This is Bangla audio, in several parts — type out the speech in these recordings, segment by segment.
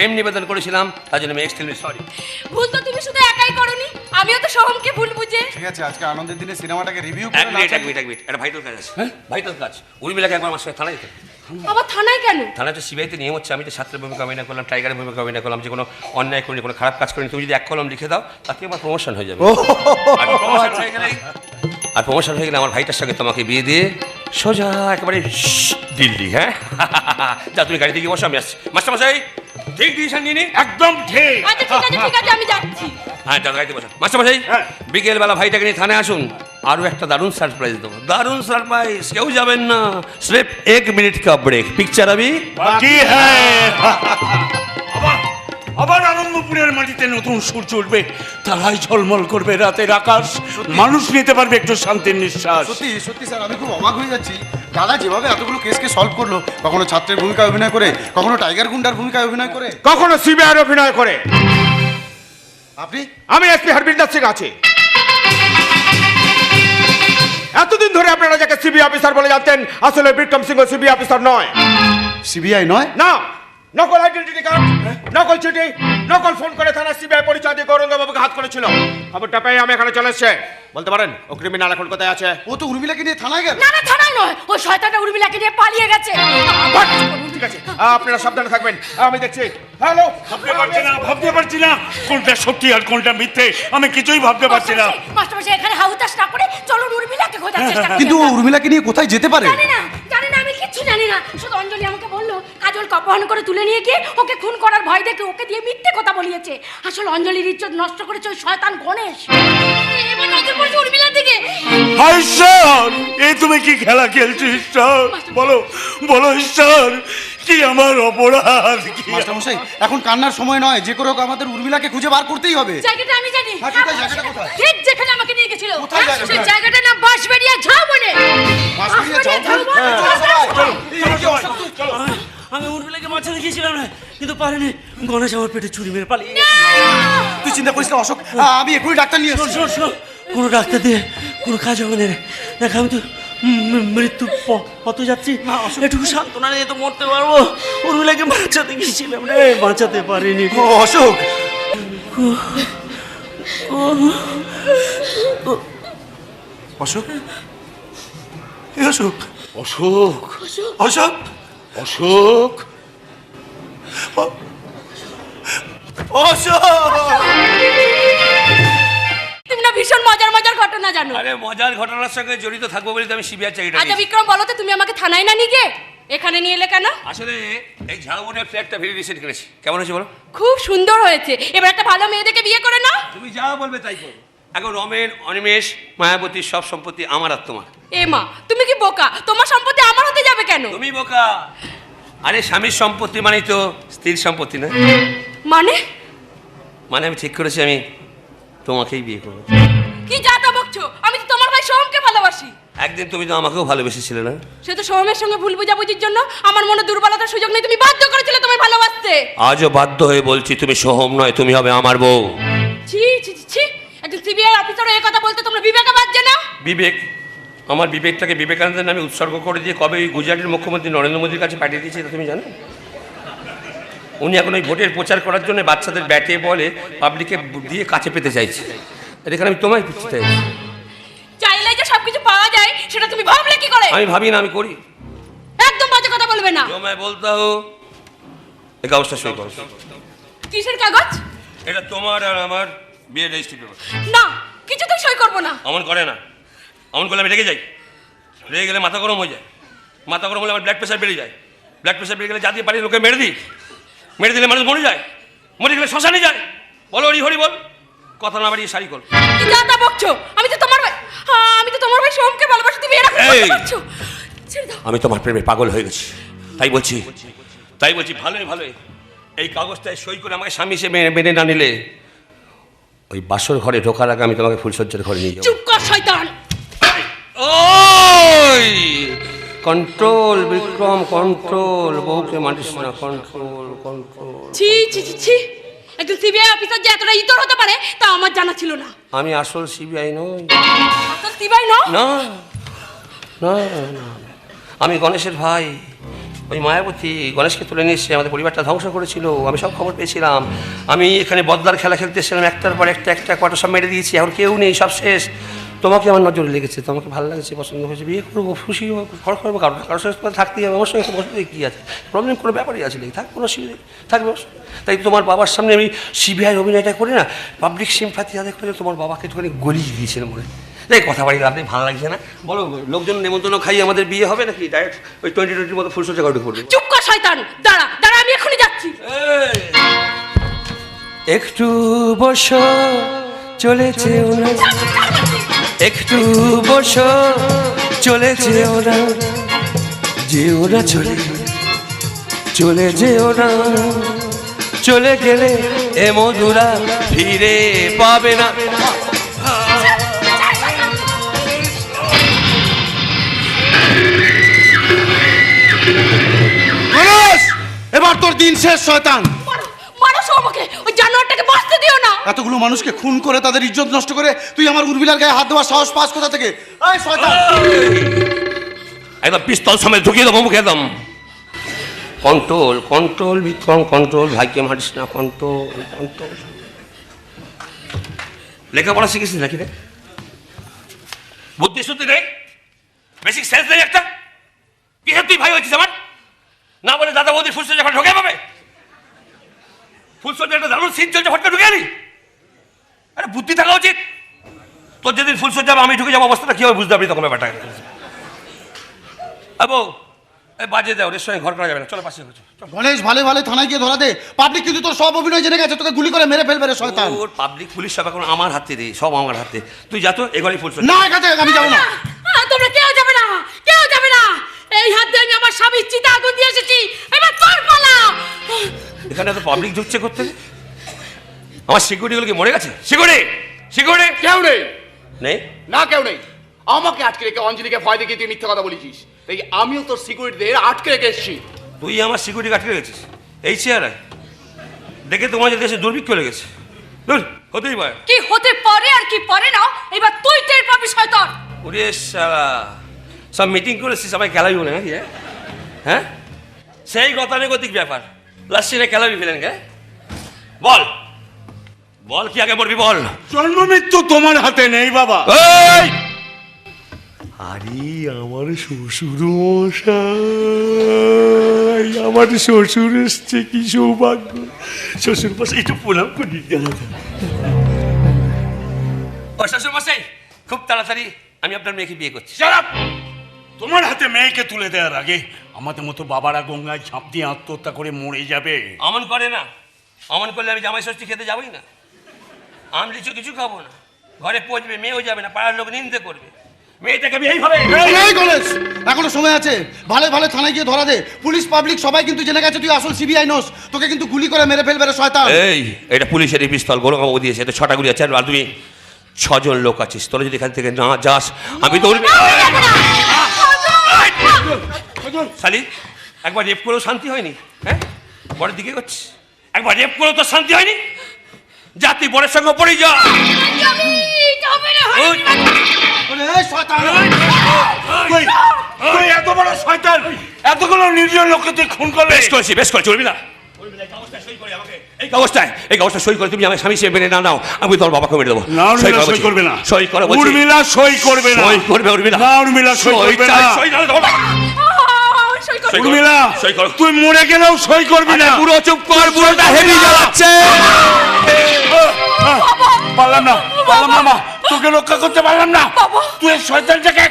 প্রেম নিবেদন করেছিলাম তার জন্য আমি এক্সট্রিমলি সরি ভুল তো তুমি শুধু একাই করনি আমিও তো সোহমকে ভুল বুঝে। ঠিক আছে আজকে আনন্দের দিনে সিনেমাটাকে রিভিউ করে মিনিট এক মিনিট এক মিনিট একটা ভাইটাল কাজ আছে। হ্যাঁ? ভাইটাল কাজ। উর্মিলাকে একবার আমার সঙ্গে থানায় যেতে। আবার থানায় কেন? থানায় তো সিবিআইতে নিয়ম হচ্ছে আমি তো ছাত্রের ভূমিকা অভিনয় করলাম টাইগারের ভূমিকা অভিনয় করলাম যে কোনো অন্যায় করিনি কোনো খারাপ কাজ করিনি তুমি যদি এক কলম লিখে দাও তাতে আমার প্রমোশন হয়ে যাবে। আর প্রমোশন হয়ে গেলে আর প্রমোশন হয়ে গেলে আমার ভাইটার সঙ্গে তোমাকে বিয়ে দিয়ে সোজা একেবারে দিল্লি হ্যাঁ? যা তুমি গাড়িতে গিয়ে বসো আমি আসছি। মাস্টারমশাই! ঠিক ডিসিশন নিয়ে একদম ঠিক। আচ্ছা ঠিক আছে ঠিক আছে আমি যাচ্ছি। হ্যাঁ যা গাড়িতে বসো। মাস্টারমশাই হ্যাঁ। বিকেলবেলা ভাইটাকে নিয়ে থানায় আসুন। আরও একটা দারুণ সারপ্রাইজ দেবো। দারুণ সারপ্রাইজ কেউ যাবেন না। সির্ফ এক মিনিট কা ব্রেক পিকচার আবি বাকি হ্যাঁ। আবার আবার আনন্দপুরের মাটিতে নতুন সূর্য উঠবে তারাই ঝলমল করবে রাতের আকাশ। মানুষ নিতে পারবে একটু শান্তির নিঃশ্বাস। সত্যি সত্যি স্যার আমি খুব অবাক হয়ে যাচ্ছি। দাদা যেভাবে এতগুলো কেসকে সলভ করল কখনো ছাত্রের ভূমিকায় অভিনয় করে কখনো টাইগার গুন্ডার ভূমিকায় অভিনয় করে? কখনো সিবিআই অভিনয় করে। আপনি? আমি এসপি হরবিন্দার সিং আছি। এতদিন ধরে আপনারা যাকে সিবিআই অফিসার বলে জানতেন আসলে বিক্রম সিংহ সিবিআই অফিসার নয়। সিবিআই নয়? না। নকল আইডেন্টিটি কার্ড নকল চিঠি নকল ফোন করে থানা সিবিআই পরিচয় দিয়ে গৌরঙ্গবাবুকে হাত করেছিল। খবরটা পেয়ে আমি এখানে চলে এসছে। বলতে পারেন ও ক্রিমিনাল এখন কোথায় আছে? ও তো উর্মিলাকে নিয়ে থানায় গেল। না না থানায় নয়। ওই শয়তানটা উর্মিলাকে নিয়ে পালিয়ে গেছে। ঠিক আছে। আপনারা সাবধানে থাকবেন। আমি দেখছি। হ্যালো। ভাবতে পারছি না ভাবতে পারছি না। কোনটা সত্যি আর কোনটা মিথ্যে আমি কিছুই ভাবতে পারছি না। মাস্টারমশাই এখানে হাউতাস না করে চলো উর্মিলাকে খোঁজার চেষ্টা করি। কিন্তু ও উর্মিলাকে নিয়ে কোথায় যেতে পারে? জানি না জানি না আমি কিচ্ছু জানি না। শুধু অঞ্জলি আমাকে বলল কাজল অপহরণ করে তুলে নিয়ে গিয়ে ওকে খুন করার ভয় দেখে ওকে দিয়ে মিথ্যে কথা বলিয়েছে। আসল অঞ্জলির ইজ্জত নষ্ট করেছে ওই শয়তান গণেশ। এবার নজর পড়ছে উর্মিলার দিকে। ঈশ্বর এই তুমি কি খেলা খেলছো ঈশ্বর? বলো বলো ঈশ্বর। কি আমার অপরাধ কি মাস্টারমশাই এখন কান্নার সময় নয় যে করে হোক আমাদের উর্মিলাকে খুঁজে বার করতেই হবে। জায়গাটা আমি জানি। হ্যাঁ, কোথায় জায়গাটা কোথায়? ঠিক যেখানে আমাকে নিয়ে গেছিল। কোথায় হ্যাঁ, জায়গাটা? সেই জায়গাটার নাম বাঁশবেড়িয়া ঝাউবনে বাঁশবেড়িয়া ঝাউবন? ঝাউবন আমি উর্মিলাকে বাঁচাতে গিয়েছিলাম না কিন্তু পারিনি। গণেশ আমার পেটে চুরি মেরে পালিয়ে তুই চিন্তা করিস না অশোক। আহ, আমি এখনই ডাক্তার নিয়ে শোন আসছি। শোন শোন কোনো ডাক্তার দিয়ে কোনো কাজ হবে না রে। দেখ আমি তো মৃত্যু প- পথে যাচ্ছি একটু সান্ত্বনা নিয়ে তো মরতে পারব। উর্মিলাকে বাঁচাতে গিয়েছিলাম রে। বাঁচাতে পারিনি। ও অশোক অশোক অশোক অশোক অশোক অশোক অশোক জানো। আরে মজার ঘটনার সঙ্গে জড়িত থাকব বলে তো আমি সিবিআই চাকরিটা আচ্ছা। বিক্রম বলো তো তুমি আমাকে থানায় না নিয়ে এখানে নিয়ে এলে কেন? আসলে এই ঝাড়বনের ফ্ল্যাটটা ভেরি রিসেন্ট কিনেছি কেমন হয়েছে বলো? খুব সুন্দর হয়েছে। এবার একটা ভালো মেয়ে দেখে বিয়ে করে নাও। তুমি যা বলবে তাই করব এখন রমেন অনিমেষ মায়াবতী সব সম্পত্তি আমার আর তোমার। এ মা তুমি কি বোকা? তোমার সম্পত্তি আমার হতে যাবে কেন? তুমি বোকা। আরে স্বামীর সম্পত্তি মানেই তো স্ত্রীর সম্পত্তি না। মানে? মানে আমি ঠিক করেছি আমি তোমাকেই বিয়ে করব। ভালোবাসি। একদিন তুমি তো আমাকেও ভালোবেসেছিলে না? সে তো সোহমের সঙ্গে ভুল বুঝাবুঝির জন্য আমার মনে দুর্বলতার সুযোগ নেই। তুমি বাধ্য করেছিলে তোমায় ভালোবাসতে। আজও বাধ্য হয়ে বলছি তুমি সোহম নয় তুমি হবে আমার বউ। ছি ছি ছি, একজন সিবিআই অফিসার এই কথা বলতে তোমরা বিবেকে বাজছে না? বিবেক আমার বিবেকটাকে বিবেকানন্দের নামে উৎসর্গ করে দিয়ে কবে ওই গুজরাটের মুখ্যমন্ত্রী নরেন্দ্র মোদীর কাছে পাঠিয়ে দিয়েছে তুমি জানো? উনি এখন ওই ভোটের প্রচার করার জন্য বাচ্চাদের ব্যাটে বলে পাবলিকে দিয়ে কাছে পেতে চাইছে। আর এখানে আমি তোমায় পেতে চাইছি। সেটা তুমি ভাবলে কি করে? আমি ভাবি না আমি করি। একদম বাজে কথা বলবে না। তোমায় বলতে হো। এই কাগজটা সই করো। কিসের কাগজ? এটা তোমার আর আমার বিয়ে রেজিস্ট্রি পেপার না কিছু তো সই করব না। অমন করে না। অমন করলে আমি রেগে যাই। রেগে গেলে মাথা গরম হয়ে যায়। মাথা গরম হলে আমার ব্লাড প্রেশার বেড়ে যায়। ব্লাড প্রেশার বেড়ে গেলে জাতীয় পারি লোকে মেরে দিই। মেরে দিলে মানুষ মরে যায়। মরে গেলে শ্মশানে যায়। বলো হরি হরি বল। কথা না বাড়িয়ে শাড়ি কল আমি তো আমি তো তোমার ভাই সোমকে ভালোবাসি তুমি এরকম এই! করতে পারছ ছেড়ে দাও। আমি তোমার প্রেমে পাগল হয়ে গেছি। তাই বলছি। তাই বলছি ভালোই ভালোই। এই কাগজটায় সই করে আমাকে স্বামী হিসেবে মেনে- মেনে না নিলে ওই বাসর ঘরে ঢোকার আগে আমি তোমাকে ফুলসজ্জার ঘরে নিয়ে যাব। চুপ কর শয়তান! ওই! কন্ট্রোল বিক্রম কন্ট্রোল বউকে মানিস না কন্ট্রোল কন্ট্রোল। ছি ছি ছি ছি। একজন সিবিআই অফিসার যে এতটা ইতর হতে পারে তা আমার জানা ছিল না। আমি আসল সিবিআই নই। আসল সিবিআই ন না না না, না। আমি গণেশের ভাই। ওই মায়াবতী গণেশকে তুলে নিয়ে এসে আমাদের পরিবারটা ধ্বংস করেছিল। আমি সব খবর পেয়েছিলাম। আমি এখানে বদলার খেলা খেলতে এসেছিলাম একটার পর একটা একটা কটা সব মেরে দিয়েছি। এখন কেউ নেই সব শেষ। তোমাকে আমার নজরে লেগেছে তোমাকে ভালো লাগছে পছন্দ হয়েছে বিয়ে করব খুশি ঘর করব কারও কারোর সঙ্গে থাকতেই হবে আমার সঙ্গে বসে কী আছে? প্রবলেম কোনো ব্যাপারই আছে থাক কোনো অসুবিধা থাকবে। তাই তোমার বাবার সামনে আমি সিবিআই অভিনয়টা করি না পাবলিক সিম্পাথি আদায় করে তোমার বাবাকে একটুখানি গলিয়ে দিয়েছিলাম মনে এই কথা বাড়ি আপনি ভালো লাগছে না। বলো লোকজন নেমন্তন্ন খাই আমাদের বিয়ে হবে নাকি? ডাইরেক্ট ওই টোয়েন্টি টোয়েন্টির মতো ফুলসজ্জা কাউকে করবে চুপ কর শয়তান! দাঁড়া দাঁড়া আমি এখনই যাচ্ছি। একটু বসো চলেছে একটু বসো চলেছে ওরা যে ওরা চলে চলে যে ওরা চলে গেলে এ মধুরা ফিরে পাবে না। এবার তোর দিন শেষ শয়তান। মারো সব আমাকে বাঁচতে দিও না। এতগুলো মানুষকে খুন করে তাদের ইজ্জত নষ্ট করে তুই আমার উর্বিলার গায়ে হাত দেওয়ার সাহস পাস কোথা থেকে? এই শয়তান! একদম পিস্তল সময় ঢুকিয়ে দেবো মুখে একদম। কন্ট্রোল কন্ট্রোল বিক্রম কন্ট্রোল ভাইকে মারিস না কন্ট্রোল কন্ট্রোল। লেখাপড়া শিখেছিস নাকি রে? বুদ্ধি শুদ্ধি নেই? বেসিক সেন্স নেই একটা? কি তুই ভাই হয়েছিস আমার? না বলে দাদা বৌদি ফুলসজ্জা যখন ঢোকে পাবে? ফুলসজ্জা একটা দারুণ সিন চলছে ফটকা ঢুকে আনি আরে বুদ্ধি থাকা উচিত। তোর যেদিন ফুলসজ্জা আমি ঢুকে যাব অবস্থাটা কি হবে বুঝতে পারবি তখন ব্যাপারটা। আবো এই বাজে দাও ওর ঘর করা যাবে না চলো পাশে গণেশ ভালো ভালো থানায় গিয়ে ধরা দে। পাবলিক কিন্তু তোর সব অভিনয় জেনে গেছে তোকে গুলি করে মেরে ফেলবে রে শয়তান। ওর পাবলিক পুলিশ সব এখন আমার হাতে রে সব আমার হাতে। তুই যা তো এবারে ফুল না এখান থেকে আমি যাব না। এখানে তো পাবলিক ঢুকছে করতে। আমার সিকিউরিটিগুলো কি মরে গেছে? সিকিউরিটি সিকিউরিটি কেউ নেই। নেই? না কেউ নেই। আমাকে আটকে রেখে অঞ্জলিকে ভয় দেখিয়ে তুই মিথ্যা কথা বলেছিস। তাই আমিও তোর সিকিউরিটিদের আটকে রেখে এসেছি। তুই আমার সিকিউরিটি আটকে গেছিস এই চেয়ারায় দেখে তোমার দেশে দুর্ভিক্ষ লেগেছে দূর হতেই পারে কি হতে পারে আর কি পারে না এবার তুই টের পাবি শয়তান। ওরে শালা সব মিটিং করেছিস সবাই খেলাবি বলে নাকি হ্যাঁ? হ্যাঁ? সেই গতানুগতিক ব্যাপার। লাস্টিনে খেলাবি ফেলেন কে? বল। বল কি আগে বলবি বল। জন্ম মৃত্যু তোমার হাতে নেই বাবা। এই! আরে আমার শ্বশুর মশাই আমার শ্বশুর এসছে কি সৌভাগ্য। শ্বশুর মশাই একটু প্রণাম করি। ও শ্বশুর মশাই খুব তাড়াতাড়ি আমি আপনার মেয়েকে বিয়ে করছি! তোমার হাতে মেয়েকে তুলে দেওয়ার আগে আমাদের মতো বাবারা গঙ্গায় ঝাঁপ দিয়ে আত্মহত্যা করে মরে যাবে। অমন করে না। অমন করলে আমি জামাই ষষ্ঠী খেতে যাবোই না। আম লিচু কিছু খাব না। ঘরে পচবে মেয়েও যাবে না পাড়ার লোক নিন্দে করবে। মেয়েটাকে আমি এইভাবে এই গণেশ! এখনও সময় আছে। ভালো ভালো থানায় গিয়ে ধরা দে। পুলিশ পাবলিক সবাই কিন্তু জেনে গেছে তুই আসল সিবিআই নোস। তোকে কিন্তু গুলি করে মেরে ফেলবে রে শয়তান। এই এটা পুলিশের পিস্তল গৌরবাবু দিয়েছে। এটা ছটা গুলি আছে। আর তুমি ছজন লোক আছিস। তোরা যদি এখান থেকে না যাস আমি তো উড়বি শালি একবার রেপ করেও শান্তি হয়নি হ্যাঁ? বরের দিকে করছিস। একবার রেপ করেও তো শান্তি হয়নি? যা তুই বরের সঙ্গে পড়ে যা। এত বড় শয়তান। এতগুলো নির্জন লোককে তুই খুন বেশ করেছি বেশ করেছি উর্মিলা এই কাগজটায় এই কাগজটা সই করে তুমি আমার স্বামী হিসেবে মেনে না নাও আমি তোর বাবাকে মেরে দেবো। না উর্মিলা করা সই। করবে না। সই করে বলছি। উর্মিলা সই করবে না। সই করবে উর্মিলা। না উর্মিলা সই করবে না। সই না। উর্মিলা সই করো। তুই মরে গেলেও সই করবি না। পুরো চুপ কর পুরোটা হেভি জ্বালাচ্ছে পারলাম না পারলাম না মা তোকে রক্ষা করতে পারলাম না। তুই শয়তানটাকে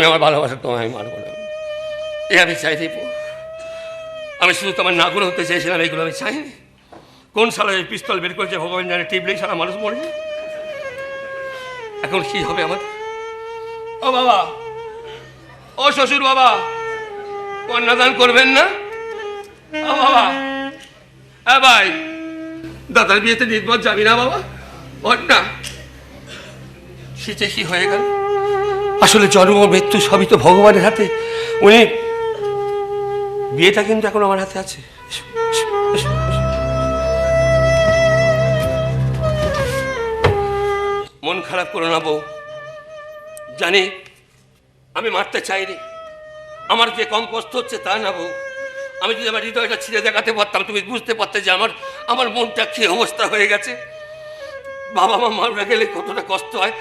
তুমি আমার ভালোবাসা তোমায় আমি মারবো না। এ আমি চাই দীপু আমি শুধু তোমার নাগুলো হতে চেয়েছিলাম এইগুলো আমি চাইনি। কোন সালে এই পিস্তল বের করেছে, ভগবান জানে টিপলেই সারা মানুষ মরে এখন কি হবে আমার? ও বাবা, ও শ্বশুর বাবা, কন্যাদান করবেন না? ও বাবা হ্যাঁ ভাই, দাদার বিয়েতে নির্ভর যাবি না বাবা? ওর না কি হয়ে গেল? আসলে জন্ম মৃত্যু সবই তো ভগবানের হাতে। উনি বিয়েটা কিন্তু এখন আমার হাতে আছে। মন খারাপ করো না বউ। জানি আমি মারতে চাইনি। আমার যে কম কষ্ট হচ্ছে তা না বউ। আমি যদি আমার হৃদয়টা ছিঁড়ে দেখাতে পারতাম, তুমি বুঝতে পারতে যে আমার আমার মনটা কি অবস্থা হয়ে গেছে। বাবা মা মারা গেলে কতটা কষ্ট হয়।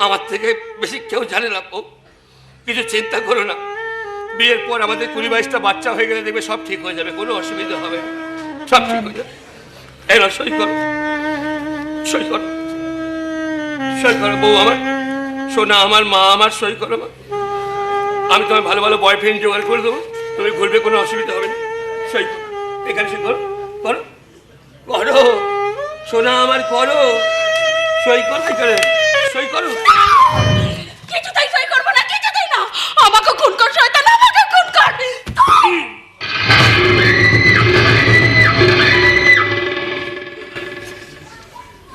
আমার থেকে বেশি কেউ জানে না বউ। কিছু চিন্তা করো না। বিয়ের পর আমাদের কুড়ি বাইশটা বাচ্চা হয়ে গেলে দেখবে সব ঠিক হয়ে যাবে, কোনো অসুবিধা হবে সব ঠিক হয়ে যাবে। না সই করো। সই করো। সই করো, বউ আমার। সোনা আমার, মা আমার, সই করো মা। আমি তোমার ভালো ভালো বয়ফ্রেন্ড জোগাড় করে দেবো। তুমি ঘুরবে, কোনো অসুবিধা হবে না। সই করো। এখানে সই করো। করো। করো। সোনা আমার, করো। সই করো এখানে সই করো। কিছুতেই সই করব না কিছুতেই না। আমাকে খুন কর শয়তান আমাকে খুন কর।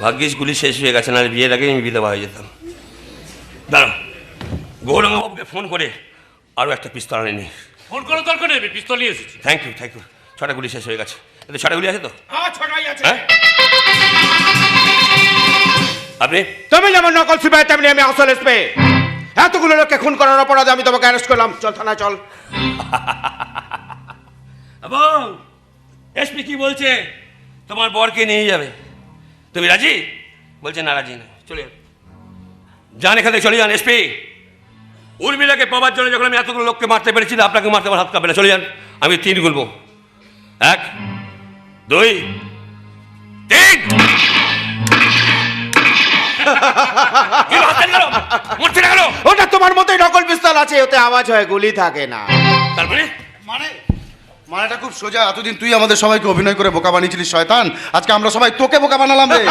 ভাগ্যিস গুলি শেষ হয়ে গেছে না বিয়ের আগে আমি বিধবা হয়ে যেতাম। দাঁড়াও গৌরঙ্গবাবুকে ফোন করে আরও একটা পিস্তল আনে নি। ফোন করার দরকার নেই আমি পিস্তল নিয়ে এসেছি। থ্যাংক ইউ থ্যাংক ইউ ছটা গুলি শেষ হয়ে গেছে। ছটা গুলি আছে তো? আমার ছটাই আছে। হ্যাঁ? আপনি? তুমি যেমন নকল সিপাহী তেমনি আমি আসল এসপি। এতগুলো লোককে খুন করার অপরাধে আমি তোমাকে অ্যারেস্ট করলাম। চল থানা চল। এবং এসপি কি বলছে? তোমার বরকে নিয়ে যাবে। তুমি রাজি? বলছে না রাজি না। চলে যান এখান থেকে চলে যান এসপি। উর্মিলাকে পাওয়ার জন্য যখন আমি এতগুলো লোককে মারতে পেরেছি আপনাকে মারতে আমার হাত কাঁপে না। চলে যান আমি তিন গুনবো। এক দুই তিন! মরছে না কেন? ওটা তোমার মতোই নকল পিস্তল আছে ওতে আওয়াজ হয় গুলি থাকে না। তারপরে? মানে? মানেটা খুব সোজা এতদিন তুই আমাদের সবাইকে অভিনয় করে বোকা বানিয়েছিলিস শয়তান। আজকে আমরা সবাই তোকে বোকা বানালাম রে।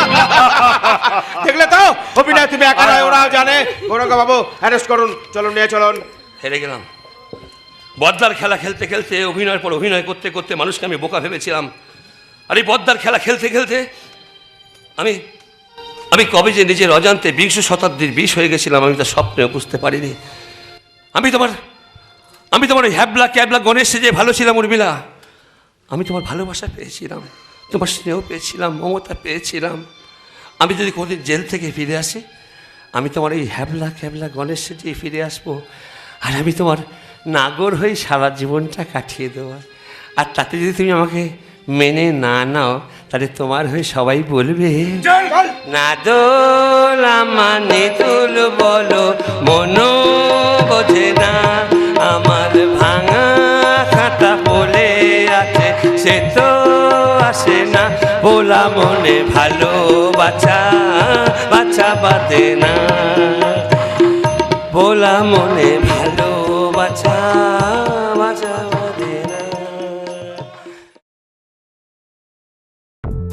দেখলে তো? অভিনয় তুমি একা নয় ওরাও জানে। গৌরঙ্গ বাবু অ্যারেস্ট করুন চলুন নিয়ে চলুন। হেরে গেলাম। বদ্দার খেলা খেলতে খেলতে অভিনয়ের পর অভিনয় করতে করতে মানুষকে আমি বোকা ভেবেছিলাম। আর এই বদ্দার খেলা খেলতে খেলতে আমি আমি কবে যে নিজের অজান্তে বিংশ শতাব্দীর বিষ হয়ে গেছিলাম, আমি তা স্বপ্নেও বুঝতে পারিনি। আমি তোমার আমি তোমার হ্যাবলা ক্যাবলা গণেশ যে ভালো ছিলাম, উর্মিলা, আমি তোমার ভালোবাসা পেয়েছিলাম, তোমার স্নেহ পেয়েছিলাম, মমতা পেয়েছিলাম। আমি যদি কোনোদিন জেল থেকে ফিরে আসি, আমি তোমার এই হ্যাবলা ক্যাবলা গণেশ সেজে ফিরে আসব, আর আমি তোমার নাগর হয়ে সারা জীবনটা কাটিয়ে দেবো। আর তাতে যদি তুমি আমাকে মেনে না নাও তাহলে তোমার হয়ে সবাই বলবে না দোলা মানে তুল বলো মনো বোঝে না আমার ভাঙা খাতা বলে আছে সে তো আসে না বলা মনে ভালো বাচ্চা বাচ্চা বাদে না। বলা মনে ভালো বাচ্চা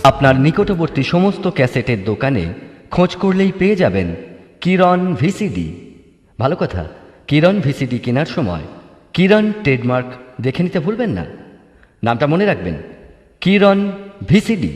আপনার নিকটবর্তী সমস্ত ক্যাসেটের দোকানে খোঁজ করলেই পেয়ে যাবেন কিরণ ভিসিডি। ভালো কথা, কিরণ ভিসিডি কেনার সময় কিরণ ট্রেডমার্ক দেখে নিতে ভুলবেন না। নামটা মনে রাখবেন, কিরণ ভিসিডি।